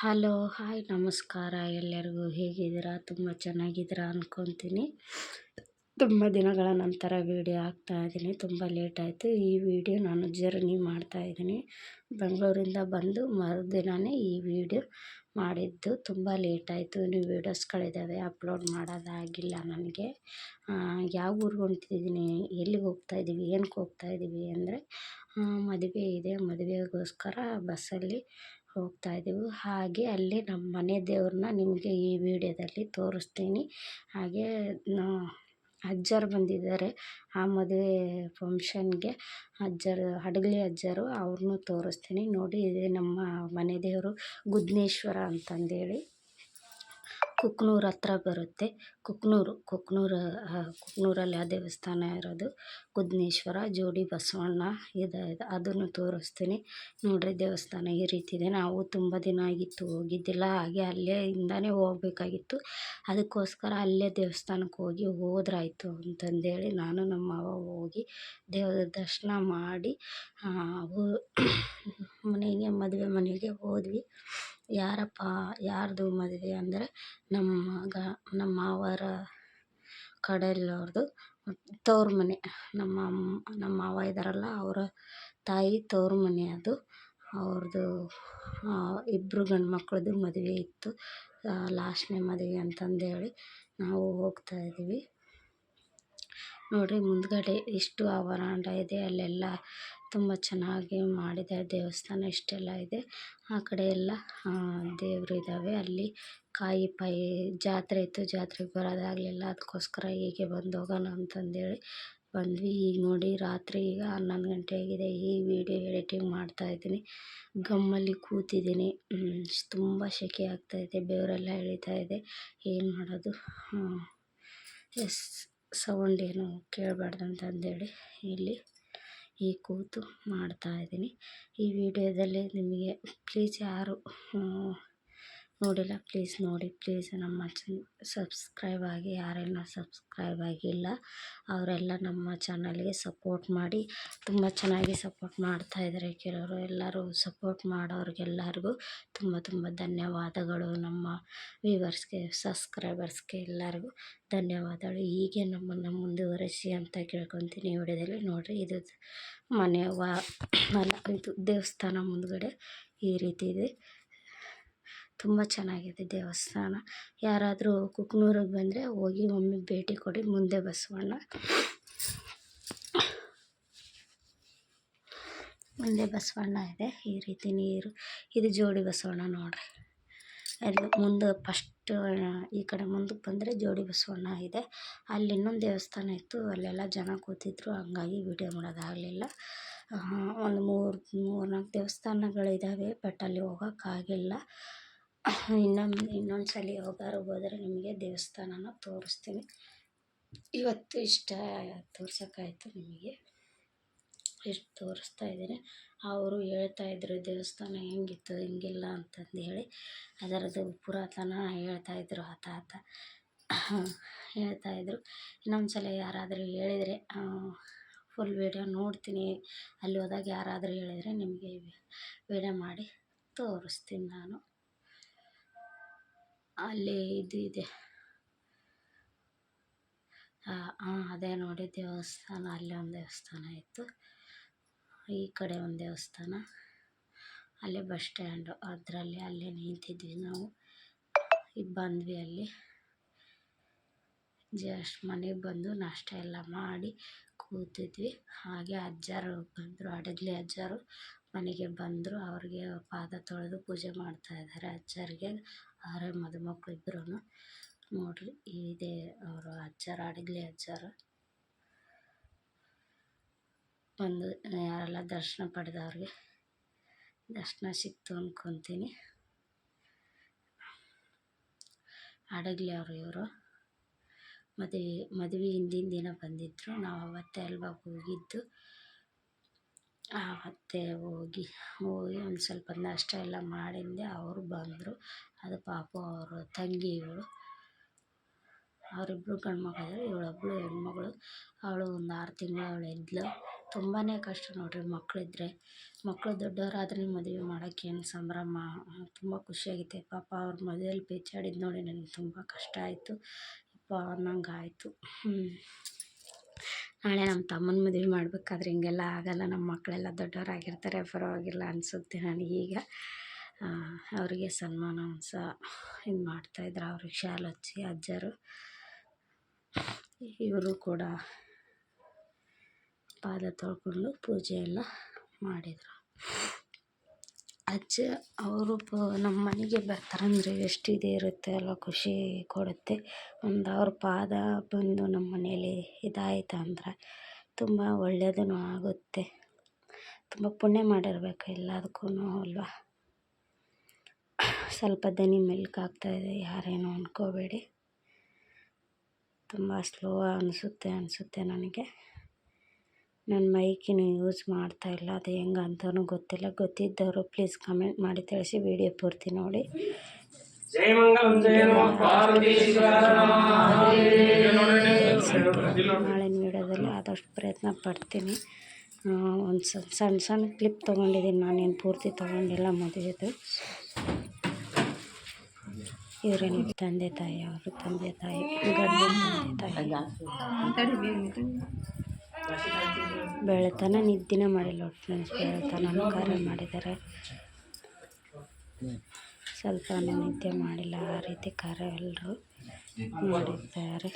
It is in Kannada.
ಹಲೋ, ಹಾಯ್, ನಮಸ್ಕಾರ. ಎಲ್ಲರಿಗೂ ಹೇಗಿದ್ದೀರಾ? ತುಂಬ ಚೆನ್ನಾಗಿದ್ದೀರಾ ಅಂದ್ಕೊತೀನಿ ತುಂಬ ದಿನಗಳ ನಂತರ ವೀಡಿಯೋ ಇದ್ದೀನಿ. ತುಂಬ ಲೇಟ್ ಆಯಿತು. ಈ ವಿಡಿಯೋ ನಾನು ಜರ್ನಿ ಮಾಡ್ತಾಯಿದ್ದೀನಿ ಬೆಂಗಳೂರಿಂದ ಬಂದು ಮರುದಿನವೇ ಈ ವಿಡಿಯೋ ಮಾಡಿದ್ದು. ತುಂಬ ಲೇಟ್ ಆಯಿತು. ಇನ್ನು ವೀಡಿಯೋಸ್ಗಳಿದ್ದಾವೆ ಅಪ್ಲೋಡ್ ಮಾಡೋದಾಗಿಲ್ಲ ನನಗೆ. ಯಾವ ಊರಿಗೆ ಹೊಂಟಿದ್ದೀನಿ? ಎಲ್ಲಿಗೆ ಹೋಗ್ತಾಯಿದ್ದೀವಿ ಏನಕ್ಕೆ ಹೋಗ್ತಾಯಿದ್ದೀವಿ ಅಂದರೆ ಮದುವೆ ಇದೆ. ಮದುವೆಗೋಸ್ಕರ ಬಸ್ಸಲ್ಲಿ ಹೋಗ್ತಾ ಇದ್ದೀವಿ. ಹಾಗೆ ಅಲ್ಲಿ ನಮ್ಮ ಮನೆ ದೇವ್ರನ್ನ ನಿಮಗೆ ಈ ವಿಡಿಯೋದಲ್ಲಿ ತೋರಿಸ್ತೀನಿ. ಹಾಗೆ ಅಜ್ಜರು ಬಂದಿದ್ದಾರೆ. ಆ ಮದುವೆ ಫಂಕ್ಷನ್ಗೆ ಅಜ್ಜರು, ಹಡಗಲಿ ಅಜ್ಜರು ಅವ್ರನ್ನೂ ತೋರಿಸ್ತೀನಿ. ನೋಡಿ, ಇದೆ ನಮ್ಮ ಮನೆ ದೇವರು ಗುದ್ನೇಶ್ವರ ಅಂತಂದೇಳಿ. ಕುಕ್ನೂರು ಹತ್ರ ಬರುತ್ತೆ. ಕುಕ್ನೂರು ಕುಕ್ನೂರು ಕುಕ್ನೂರಲ್ಲಿ ಆ ದೇವಸ್ಥಾನ ಇರೋದು ಕುದ್ನೇಶ್ವರ, ಜೋಡಿ ಬಸವಣ್ಣ ಇದು. ಅದನ್ನು ತೋರಿಸ್ತೀನಿ. ನೋಡಿರಿ ದೇವಸ್ಥಾನ ಈ ರೀತಿ ಇದೆ. ನಾವು ತುಂಬ ದಿನ ಆಗಿತ್ತು ಹೋಗಿದ್ದಿಲ್ಲ. ಹಾಗೆ ಅಲ್ಲೇ ಇಂದಾನೆ ಹೋಗ್ಬೇಕಾಗಿತ್ತು. ಅದಕ್ಕೋಸ್ಕರ ಅಲ್ಲೇ ದೇವಸ್ಥಾನಕ್ಕೆ ಹೋಗಿ ಹೋದ್ರಾಯ್ತು ಅಂತಂದೇಳಿ ನಾನು ನಮ್ಮ ಮಾವ ಹೋಗಿ ದೇವರ ದರ್ಶನ ಮಾಡಿ ಮನೆಗೆ, ಮದುವೆ ಮನೆಗೆ ಹೋದ್ವಿ. ಯಾರಪ್ಪ, ಯಾರದು ಮದುವೆ ಅಂದರೆ ನಮ್ಮ ಗ, ನಮ್ಮ ಮಾವರ ಕಡೆಯಲ್ಲೋರ್ದು ತವ್ರು ಮನೆ. ನಮ್ಮ ನಮ್ಮ ಮಾವ ಇದ್ದಾರಲ್ಲ ಅವರ ತಾಯಿ ತವ್ರು ಮನೆ ಅದು. ಅವ್ರದ್ದು ಇಬ್ಬರು ಗಂಡು ಮಕ್ಳದ್ದು ಮದುವೆ ಇತ್ತು. ಲಾಸ್ಟ್ನೇ ಮದುವೆ ಅಂತಂದೇಳಿ ನಾವು ಹೋಗ್ತಾ ಇದ್ದೀವಿ. ನೋಡಿರಿ ಮುಂದ್ಗಡೆ ಇಷ್ಟು ವರಾಂಡ ಇದೆ, ಅಲ್ಲೆಲ್ಲ ತುಂಬ ಚೆನ್ನಾಗಿ ಮಾಡಿದ್ದಾರೆ ದೇವಸ್ಥಾನ ಇಷ್ಟೆಲ್ಲ ಇದೆ. ಆ ಕಡೆ ಎಲ್ಲ ದೇವರು ಇದ್ದಾವೆ ಅಲ್ಲಿ ಕಾಯಿ ಪಾಯಿ ಜಾತ್ರೆ ಇತ್ತು, ಜಾತ್ರೆಗೆ ಬರೋದಾಗಲಿಲ್ಲ ಅದಕ್ಕೋಸ್ಕರ ಹೀಗೆ ಬಂದು ಹೋಗೋಣ ಅಂತಂದೇಳಿ ಬಂದ್ವಿ. ಈಗ ನೋಡಿ ರಾತ್ರಿ ಈಗ ಹನ್ನೊಂದು ಗಂಟೆ ಆಗಿದೆ. ಈ ವಿಡಿಯೋ ಎಡಿಟಿಂಗ್ ಮಾಡ್ತಾಯಿದ್ದೀನಿ ಗಮ್ಮಲ್ಲಿ ಕೂತಿದ್ದೀನಿ. ತುಂಬ ಸೆಕೆ ಆಗ್ತಾಯಿದೆ ಬೇವರೆಲ್ಲ ಎಳಿತಾ ಇದೆ. ಏನು ಮಾಡೋದು? ಎಸ್. ಸೌಂಡ್ ಏನು ಕೇಳಬಾರ್ದು ಅಂತಂದೇಳಿ ಇಲ್ಲಿ ಈ ಕೂತು ಮಾಡ್ತಾಯಿದ್ದೀನಿ ಈ ವಿಡಿಯೋದಲ್ಲಿ ನಿಮಗೆ ಪ್ಲೀಸ್ ಯಾರು ನೋಡಿಲ್ಲ. ಪ್ಲೀಸ್ ನೋಡಿ. ಪ್ಲೀಸ್ ನಮ್ಮ ಚನ್, ಸಬ್ಸ್ಕ್ರೈಬ್ ಆಗಿ ಯಾರೆಲ್ಲ ಸಬ್ಸ್ಕ್ರೈಬ್ ಆಗಿಲ್ಲ, ಅವರೆಲ್ಲ ನಮ್ಮ ಚಾನಲ್ಗೆ ಸಪೋರ್ಟ್ ಮಾಡಿ. ತುಂಬ ಚೆನ್ನಾಗಿ ಸಪೋರ್ಟ್ ಮಾಡ್ತಾಯಿದ್ದಾರೆ ಕೆಲವರು. ಎಲ್ಲರೂ ಸಪೋರ್ಟ್ ಮಾಡೋರಿಗೆಲ್ಲರಿಗೂ ತುಂಬ ತುಂಬ ಧನ್ಯವಾದಗಳು ನಮ್ಮ ವ್ಯೂವರ್ಸ್ಗೆ, ಸಬ್ಸ್ಕ್ರೈಬರ್ಸ್ಗೆ ಎಲ್ಲರಿಗೂ ಧನ್ಯವಾದಗಳು. ಹೀಗೆ ನಮ್ಮನ್ನು ಮುಂದುವರೆಸಿ ಅಂತ ಕೇಳ್ಕೊತೀನಿ ವಿಡಿಯೋದಲ್ಲಿ. ನೋಡಿರಿ, ಇದು ಮನೆ ವಾ ಇದು ದೇವಸ್ಥಾನ ಮುಂದುಗಡೆ ಈ ರೀತಿ ಇದೆ. ತುಂಬ ಚೆನ್ನಾಗಿದೆ ದೇವಸ್ಥಾನ. ಯಾರಾದರೂ ಕುಕ್ನೂರಿಗೆ ಬಂದರೆ ಹೋಗಿ ಒಮ್ಮೆ ಭೇಟಿ ಕೊಡಿ, ಮುಂದೆ ಬಸವಣ್ಣ. ಮುಂದೆ ಬಸವಣ್ಣ ಇದೆ, ಈ ರೀತಿ ನೀರು. ಇದು ಜೋಡಿ ಬಸವಣ್ಣ ನೋಡ್ರಿ. ಅದು ಮುಂದೆ ಫಸ್ಟ್ ಈ ಕಡೆ ಮುಂದಕ್ಕೆ ಬಂದರೆ ಜೋಡಿ ಬಸವಣ್ಣ ಇದೆ. ಅಲ್ಲಿ ಇನ್ನೊಂದು ದೇವಸ್ಥಾನ ಇತ್ತು, ಅಲ್ಲೆಲ್ಲ ಜನ ಕೂತಿದ್ರು, ಹಂಗಾಗಿ ವಿಡಿಯೋ ಮಾಡೋದಾಗಲಿಲ್ಲ ಒಂದು ಮೂರು ಮೂರು ನಾಲ್ಕು ದೇವಸ್ಥಾನಗಳಿದ್ದಾವೆ ಬಟ್ ಅಲ್ಲಿ ಹೋಗೋಕ್ಕಾಗಿಲ್ಲ ಇನ್ನೊಂದು ಇನ್ನೊಂದು ಸಲ ಯಾವಾಗಾರು ಹೋದರೆ ನಿಮಗೆ ದೇವಸ್ಥಾನನ ತೋರಿಸ್ತೀನಿ. ಇವತ್ತು ಇಷ್ಟ ತೋರ್ಸೋಕ್ಕಾಯ್ತು ನಿಮಗೆ. ಇಷ್ಟು ತೋರಿಸ್ತಾ ಇದ್ದೀನಿ. ಅವರು ಹೇಳ್ತಾ ಇದ್ದರು ದೇವಸ್ಥಾನ ಹೆಂಗಿತ್ತು, ಹಿಂಗಿಲ್ಲ ಅಂತಂದು ಹೇಳಿ. ಅದರದ್ದು ಪುರಾತನ ಹೇಳ್ತಾಯಿದ್ರು ಆತ ಆತ ಹೇಳ್ತಾಯಿದ್ರು ಇನ್ನೊಂದು ಸಲ ಯಾರಾದರೂ ಹೇಳಿದರೆ ಫುಲ್ ವೀಡಿಯೋ ನೋಡ್ತೀನಿ. ಅಲ್ಲಿ ಹೋದಾಗ ಯಾರಾದರೂ ಹೇಳಿದರೆ ನಿಮಗೆ ವೀಡಿಯೋ ಮಾಡಿ ತೋರಿಸ್ತೀನಿ ನಾನು. ಅಲ್ಲಿ ಇದು ಇದೆ. ಹಾಂ ಅದೇ ನೋಡಿ, ದೇವಸ್ಥಾನ, ಅಲ್ಲಿ ಒಂದು ದೇವಸ್ಥಾನ ಇತ್ತು. ಈ ಕಡೆ ಒಂದು ದೇವಸ್ಥಾನ. ಅಲ್ಲೇ ಬಸ್ ಸ್ಟ್ಯಾಂಡು. ಅದರಲ್ಲಿ ಅಲ್ಲೇ ನಿಂತಿದ್ವಿ ನಾವು. ಈಗ ಬಂದ್ವಿ ಅಲ್ಲಿ. ಜಸ್ಟ್ ಮನೆಗೆ ಬಂದು ನಾಷ್ಟ ಎಲ್ಲ ಮಾಡಿ ಕೂತಿದ್ವಿ. ಹಾಗೆ ಅಜ್ಜಾರು ಬಂದರು, ಅಡಗ್ಲಿ ಅಜ್ಜರು. ಮನೆಗೆ ಬಂದರು, ಅವ್ರಿಗೆ ಪಾದ ತೊಳೆದು ಪೂಜೆ ಮಾಡ್ತಾ ಇದ್ದಾರೆ. ಅಜ್ಜರಿಗೆ ಅವರೇ ಮದುಮಕ್ಳು ಇಬ್ಬರೂ ನೋಡಿರಿ, ಇದೆ ಅವರು ಅಜ್ಜರು, ಅಡಗಲಿ ಅಜ್ಜರು. ಬಂದು ಯಾರೆಲ್ಲ ದರ್ಶನ ಪಡೆದವ್ರಿಗೆ ದರ್ಶನ ಸಿಕ್ತು ಅಂದ್ಕೊತೀನಿ ಅಡಗ್ಲಿ ಅವರು ಇವರು. ಮದುವೆ ಮದುವೆ ಹಿಂದಿನ ದಿನ ಬಂದಿದ್ದರು ನಾವು ಅವತ್ತೇ ಅಲ್ವಾ ಹೋಗಿದ್ದು. ಆವತ್ತೇ ಹೋಗಿ ಹೋಗಿ ಒಂದು ಸ್ವಲ್ಪ ನಾಷ್ಟ ಎಲ್ಲ ಮಾಡಿದ್ದೆ. ಅವರು ಬಂದರು. ಅದು ಪಾಪ, ಅವರ ತಂಗಿ ಇವಳು. ಅವರಿಬ್ರು ಗಂಡು ಮಕ್ಕಳಿದ್ದಾರೆ ಇವಳೊಬ್ಬಳು ಹೆಣ್ಮಗಳು. ಅವಳು ಒಂದು ಆರು ತಿಂಗಳು ಅವಳು ಇದ್ಲು. ತುಂಬಾ ಕಷ್ಟ ನೋಡಿರಿ ಮಕ್ಕಳಿದ್ರೆ ಮಕ್ಕಳು ದೊಡ್ಡವರಾದ್ರೆ ಮದುವೆ ಮಾಡೋಕ್ಕೇನು ಸಂಭ್ರಮ? ತುಂಬ ಖುಷಿಯಾಗೈತೆ ಪಾಪ ಅವ್ರ ಮದುವೆಯಲ್ಲಿ ಪೇಚಾಡಿದ್ದು ನೋಡಿ ನನಗೆ ತುಂಬ ಕಷ್ಟ ಆಯಿತು. ಪಾ ಅನ್ನಂಗೆ ಆಯಿತು ನಾಳೆ ನಮ್ಮ ತಮ್ಮನ ಮದುವೆ ಮಾಡಬೇಕಾದ್ರೆ ಹಿಂಗೆಲ್ಲ ಆಗೋಲ್ಲ, ನಮ್ಮ ಮಕ್ಕಳೆಲ್ಲ ದೊಡ್ಡವರಾಗಿರ್ತಾರೆ, ಪರವಾಗಿಲ್ಲ ಅನಿಸುತ್ತೆ ನನಗೀಗ ಅವರಿಗೆ ಸನ್ಮಾನ ಸಹ ಇದು ಮಾಡ್ತಾಯಿದ್ರು ಅವ್ರಿಗೆ ಶಾಲು ಹಚ್ಚಿ, ಅಜ್ಜರು. ಇವರು ಕೂಡ ಪಾದ ತೊಳ್ಕೊಂಡು ಪೂಜೆ ಎಲ್ಲ ಮಾಡಿದರು. ಅಜ್ಜ ಅವರು ಪ ನಮ್ಮ ಮನೆಗೆ ಬರ್ತಾರಂದರೆ ಎಷ್ಟು ಇದು ಇರುತ್ತೆ ಅಲ್ಲ ಖುಷಿ ಕೊಡುತ್ತೆ. ಒಂದು ಅವ್ರ ಪಾದ ಬಂದು ನಮ್ಮ ಮನೇಲಿ ಇದಾಯಿತು ಅಂದ್ರೆ ತುಂಬ ಒಳ್ಳೆಯದೂ ಆಗುತ್ತೆ. ತುಂಬ ಪುಣ್ಯ ಮಾಡಿರ್ಬೇಕು ಎಲ್ಲದಕ್ಕೂ ಅಲ್ವಾ. ಸ್ವಲ್ಪ ದನಿ ಮೆಲ್ಕ್ ಆಗ್ತಾಯಿದೆ ಯಾರೇನು ಅಂದ್ಕೋಬೇಡಿ ತುಂಬ ಸ್ಲೋ ಅನಿಸುತ್ತೆ ಅನಿಸುತ್ತೆ ನನಗೆ. ನನ್ನ ಮೈಕಿನ ಯೂಸ್ ಮಾಡ್ತಾ ಇಲ್ಲ. ಅದು ಹೆಂಗೆ ಅಂತಲೂ ಗೊತ್ತಿಲ್ಲ. ಗೊತ್ತಿದ್ದವರು ಪ್ಲೀಸ್ ಕಮೆಂಟ್ ಮಾಡಿ ತಿಳಿಸಿ ವಿಡಿಯೋ ಪೂರ್ತಿ ನೋಡಿ. ನಾಳಿನ ವಿಡಿಯೋದಲ್ಲಿ ಆದಷ್ಟು ಪ್ರಯತ್ನ ಪಡ್ತೀನಿ. ಒಂದು ಸಣ್ಣ ಸಣ್ಣ ಸಣ್ಣ ಕ್ಲಿಪ್ ತೊಗೊಂಡಿದ್ದೀನಿ. ನಾನೇನು ಪೂರ್ತಿ ತೊಗೊಂಡಿಲ್ಲ ಮದುವೆದು ಇವರೇನು ತಂದೆ ತಾಯಿ ಅವರು ತಂದೆ ತಾಯಿ ಗಂಡ ತಂದೆ ತಾಯಿ. ಬೆಳತನ ನಿದ್ದಿನ ಮಾಡಿಲ್ಲ ಒಟ್ಟು ಫ್ರೆಂಡ್ಸ್ ಬೆಳತನ ಕಾರ್ಯ ಮಾಡಿದ್ದಾರೆ. ಸ್ವಲ್ಪ ನಿದ್ದೆ ಮಾಡಿಲ್ಲ. ಆ ರೀತಿ ಕಾರ್ಯ ಎಲ್ಲರೂ ಮಾಡಿದ್ದಾರೆ.